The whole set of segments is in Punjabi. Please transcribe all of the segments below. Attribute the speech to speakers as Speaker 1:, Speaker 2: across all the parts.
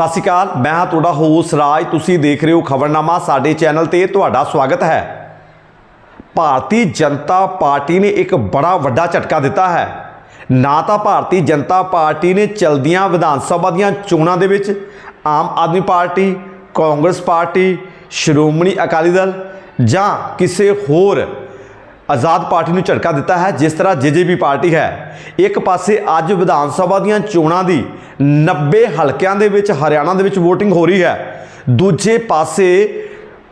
Speaker 1: ਸਤਿ ਸ਼੍ਰੀ ਅਕਾਲ, ਮੈਂ ਹਾਂ ਤੁਹਾਡਾ ਹੋਸ ਰਾਜ। ਤੁਸੀਂ ਦੇਖ ਰਹੇ ਹੋ ਖਬਰਨਾਮਾ, ਸਾਡੇ ਚੈਨਲ ਤੇ ਤੁਹਾਡਾ ਸਵਾਗਤ ਹੈ। ਭਾਰਤੀ ਜਨਤਾ ਪਾਰਟੀ ਨੇ ਇੱਕ ਬੜਾ ਵੱਡਾ ਝਟਕਾ ਦਿੱਤਾ ਹੈ। ਨਾ ਤਾਂ ਭਾਰਤੀ ਜਨਤਾ ਪਾਰਟੀ ਨੇ ਚਲਦੀਆਂ ਵਿਧਾਨ ਸਭਾ ਦੀਆਂ ਚੋਣਾਂ ਦੇ ਵਿੱਚ ਆਮ ਆਦਮੀ ਪਾਰਟੀ, ਕਾਂਗਰਸ ਪਾਰਟੀ, ਸ਼੍ਰੋਮਣੀ ਅਕਾਲੀ ਦਲ ਜਾਂ ਕਿਸੇ ਹੋਰ ਆਜ਼ਾਦ ਪਾਰਟੀ ਨੂੰ ਝਟਕਾ ਦਿੱਤਾ ਹੈ, ਜਿਸ ਤਰ੍ਹਾਂ ਜੇਜੇਪੀ ਪਾਰਟੀ ਹੈ। ਇੱਕ ਪਾਸੇ ਅੱਜ ਵਿਧਾਨ ਸਭਾ ਦੀਆਂ ਚੋਣਾਂ ਦੀ 90 ਹਲਕਿਆਂ ਦੇ ਵਿੱਚ, ਹਰਿਆਣਾ ਦੇ ਵਿੱਚ VOTING ਹੋ ਰਹੀ ਹੈ। ਦੂਜੇ ਪਾਸੇ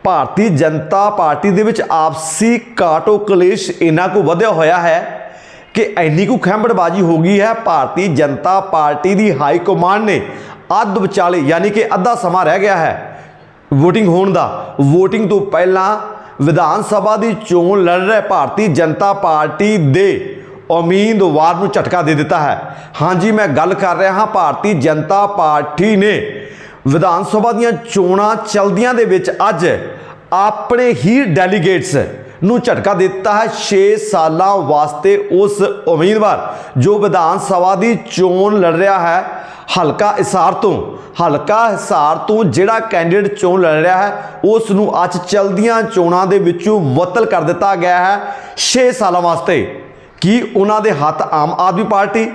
Speaker 1: ਭਾਰਤੀ ਜਨਤਾ ਪਾਰਟੀ ਦੇ ਵਿੱਚ ਆਪਸੀ ਕਾਟੋ ਕਲੇਸ਼ ਇੰਨਾ ਕੁ ਵਧਿਆ ਹੋਇਆ ਹੈ ਕਿ ਇੰਨੀ ਕੁ ਖੈਂਬੜਬਾਜੀ ਹੋ ਗਈ ਹੈ। ਭਾਰਤੀ ਜਨਤਾ ਪਾਰਟੀ ਦੀ ਹਾਈ ਕਮਾਂਡ ਨੇ ਅੱਧ ਵਿਚਾਲੇ, ਯਾਨੀ ਕਿ ਅੱਧਾ ਸਮਾਂ ਰਹਿ ਗਿਆ ਹੈ VOTING ਹੋਣ ਦਾ। VOTING ਤੋਂ ਪਹਿਲਾਂ ਵਿਧਾਨ ਸਭਾ ਦੀ ਚੋਣ ਲੜ ਰਹੇ ਭਾਰਤੀ ਜਨਤਾ ਪਾਰਟੀ ਦੇ ਉਮੀਦਵਾਰ ਨੂੰ ਝਟਕਾ ਦੇ ਦਿੱਤਾ ਹੈ। ਹਾਂਜੀ ਮੈਂ ਗੱਲ ਕਰ ਰਿਹਾ ਹਾਂ, ਭਾਰਤੀ ਜਨਤਾ ਪਾਰਟੀ ਨੇ ਵਿਧਾਨ ਸਭਾ ਦੀਆਂ ਚੋਣਾਂ ਚਲਦੀਆਂ ਦੇ ਵਿੱਚ ਅੱਜ ਆਪਣੇ ਹੀ ਡੈਲੀਗੇਟਸ ਨੂੰ ਝਟਕਾ ਦਿੱਤਾ ਹੈ। 6 ਸਾਲਾਂ ਵਾਸਤੇ ਉਸ ਉਮੀਦਵਾਰ ਜੋ ਵਿਧਾਨ ਸਭਾ ਦੀ ਚੋਣ ਲੜ ਰਿਹਾ ਹੈ, ਹਲਕਾ ਹਿਸਾਰ ਤੋਂ। ਹਲਕਾ ਹਿਸਾਰ ਤੋਂ ਜਿਹੜਾ ਕੈਂਡੀਡੇਟ ਚੋਣ ਲੜ ਰਿਹਾ ਹੈ, ਉਸ ਨੂੰ ਅੱਜ ਚਲਦੀਆਂ ਚੋਣਾਂ ਦੇ ਵਿੱਚੋਂ ਮੁਅੱਤਲ ਕਰ ਦਿੱਤਾ ਗਿਆ ਹੈ। 6 ਸਾਲਾਂ ਵਾਸਤੇ ਕੀ ਉਹਨਾਂ ਦੇ ਹੱਥ ਆਮ ਆਦਮੀ ਪਾਰਟੀ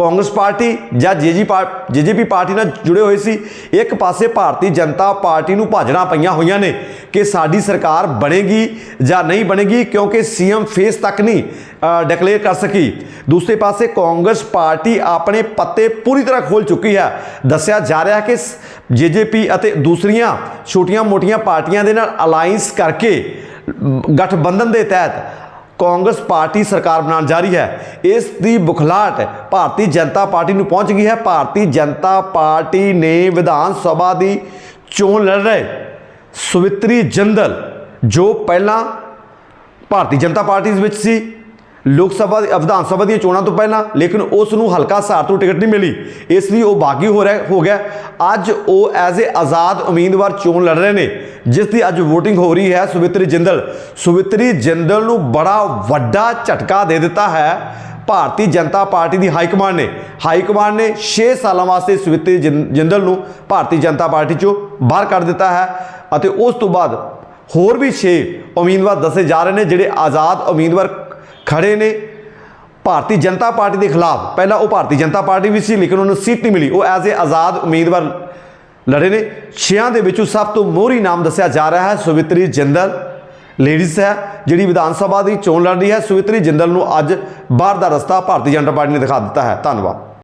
Speaker 1: ਕਾਂਗਰਸ ਪਾਰਟੀ ਜਾਂ ਜੇਜੀ ਜੇਜੇਪੀ ਪਾਰਟੀ ਨਾਲ ਜੁੜੇ ਹੋਏ ਸੀ, ਇੱਕ ਪਾਸੇ ਭਾਰਤੀ ਜਨਤਾ ਪਾਰਟੀ ਨੂੰ ਭਾਜਣਾ ਪਈਆਂ ਹੋਈਆਂ ਨੇ ਕਿ ਸਾਡੀ ਸਰਕਾਰ ਬਣੇਗੀ ਜਾਂ ਨਹੀਂ ਬਣੇਗੀ, ਕਿਉਂਕਿ ਸੀਐਮ ਫੇਸ ਤੱਕ ਨਹੀਂ ਡਿਕਲੇਅਰ ਕਰ ਸਕੀ। ਦੂਸਰੇ ਪਾਸੇ ਕਾਂਗਰਸ ਪਾਰਟੀ ਆਪਣੇ ਪੱਤੇ ਪੂਰੀ ਤਰ੍ਹਾਂ ਖੋਲ ਚੁੱਕੀ ਹੈ। ਦੱਸਿਆ ਜਾ ਰਿਹਾ ਹੈ ਕਿ ਜੇਜੇਪੀ ਅਤੇ ਦੂਸਰੀਆਂ ਛੋਟੀਆਂ-ਮੋਟੀਆਂ ਪਾਰਟੀਆਂ ਦੇ ਨਾਲ ਅਲਾਈਅੰਸ ਕਰਕੇ ਗਠਬੰਧਨ ਦੇ ਤਹਿਤ ਕਾਂਗਰਸ ਪਾਰਟੀ ਸਰਕਾਰ ਬਣਾਉਣ ਜਾ ਰਹੀ ਹੈ। ਇਸ ਦੀ ਬੁਖਲਾਟ ਭਾਰਤੀ ਜਨਤਾ ਪਾਰਟੀ ਨੂੰ ਪਹੁੰਚ ਗਈ ਹੈ। ਭਾਰਤੀ ਜਨਤਾ ਪਾਰਟੀ ਨੇ ਵਿਧਾਨ ਸਭਾ ਦੀ ਚੋਣ ਲੜ ਰਹੇ ਸੁਵਿਤਰੀ ਜੰਦਲ ਜੋ ਪਹਿਲਾਂ ਭਾਰਤੀ ਜਨਤਾ ਪਾਰਟੀ ਵਿੱਚ ਸੀ ਲੋਕ ਸਭਾ ਵਿਧਾਨ ਸਭਾ ਦੀਆਂ ਚੋਣਾਂ ਤੋਂ ਪਹਿਲਾਂ, ਲੇਕਿਨ ਉਸ ਨੂੰ ਹਲਕਾ ਸਾਰ ਤੋਂ ਟਿਕਟ ਨਹੀਂ ਮਿਲੀ। ਇਸ ਲਈ ਉਹ ਬਾਗੀ ਹੋ ਰਿਹਾ ਹੋ ਗਿਆ। ਅੱਜ ਉਹ ਐਜ਼ ਅ ਆਜ਼ਾਦ ਉਮੀਦਵਾਰ ਚੋਣ ਲੜ ਰਹੇ ਨੇ, ਜਿਸ ਦੀ ਅੱਜ VOTING ਹੋ ਰਹੀ ਹੈ ਸੁਵਿਤਰੀ ਜਿੰਦਲ। ਸੁਵਿਤਰੀ ਜਿੰਦਲ ਨੂੰ ਬੜਾ ਵੱਡਾ ਝਟਕਾ ਦੇ ਦਿੱਤਾ ਹੈ ਭਾਰਤੀ ਜਨਤਾ ਪਾਰਟੀ ਦੀ ਹਾਈ ਕਮਾਂਡ ਨੇ। ਹਾਈ ਕਮਾਂਡ ਨੇ 6 ਸਾਲਾਂ ਵਾਸਤੇ ਸੁਵਿਤਰੀ ਜਿੰ- ਜਿੰਦਲ ਨੂੰ ਭਾਰਤੀ ਜਨਤਾ ਪਾਰਟੀ ਚੋਂ ਬਾਹਰ ਕੱਢ ਦਿੱਤਾ ਹੈ ਅਤੇ ਉਸ ਤੋਂ ਬਾਅਦ ਹੋਰ ਵੀ 6 ਉਮੀਦਵਾਰ ਦੱਸੇ ਜਾ ਰਹੇ ਨੇ, ਜਿਹੜੇ ਆਜ਼ਾਦ ਉਮੀਦਵਾਰ ਖੜੇ ਨੇ। ਭਾਰਤੀ ਜਨਤਾ ਪਾਰਟੀ ਦੇ ਖਿਲਾਫ, ਪਹਿਲਾਂ ਉਹ ਭਾਰਤੀ ਜਨਤਾ ਪਾਰਟੀ ਵੀ ਸੀ, ਲੇਕਿਨ ਉਹਨੂੰ ਸੀਟ ਨਹੀਂ ਮਿਲੀ। ਉਹ ਐਜ਼ ਅ ਆਜ਼ਾਦ ਉਮੀਦਵਾਰ ਲੜੇ ਨੇ। ਛਿਆਂ ਦੇ ਵਿੱਚੋਂ ਸਭ ਤੋਂ ਮੋਹਰੀ ਨਾਮ ਦੱਸਿਆ ਜਾ ਰਿਹਾ ਹੈ ਸੁਵਿਤਰੀ ਜਿੰਦਲ। ਲੇਡੀਜ਼ ਹੈ, ਜਿਹੜੀ ਵਿਧਾਨ ਸਭਾ ਦੀ ਚੋਣ ਲੜ ਰਹੀ ਹੈ। ਸੁਵਿਤਰੀ ਜਿੰਦਲ ਨੂੰ ਅੱਜ ਬਾਹਰ ਦਾ ਰਸਤਾ ਭਾਰਤੀ ਜਨਤਾ ਪਾਰਟੀ ਨੇ ਦਿਖਾ ਦਿੱਤਾ ਹੈ। ਧੰਨਵਾਦ।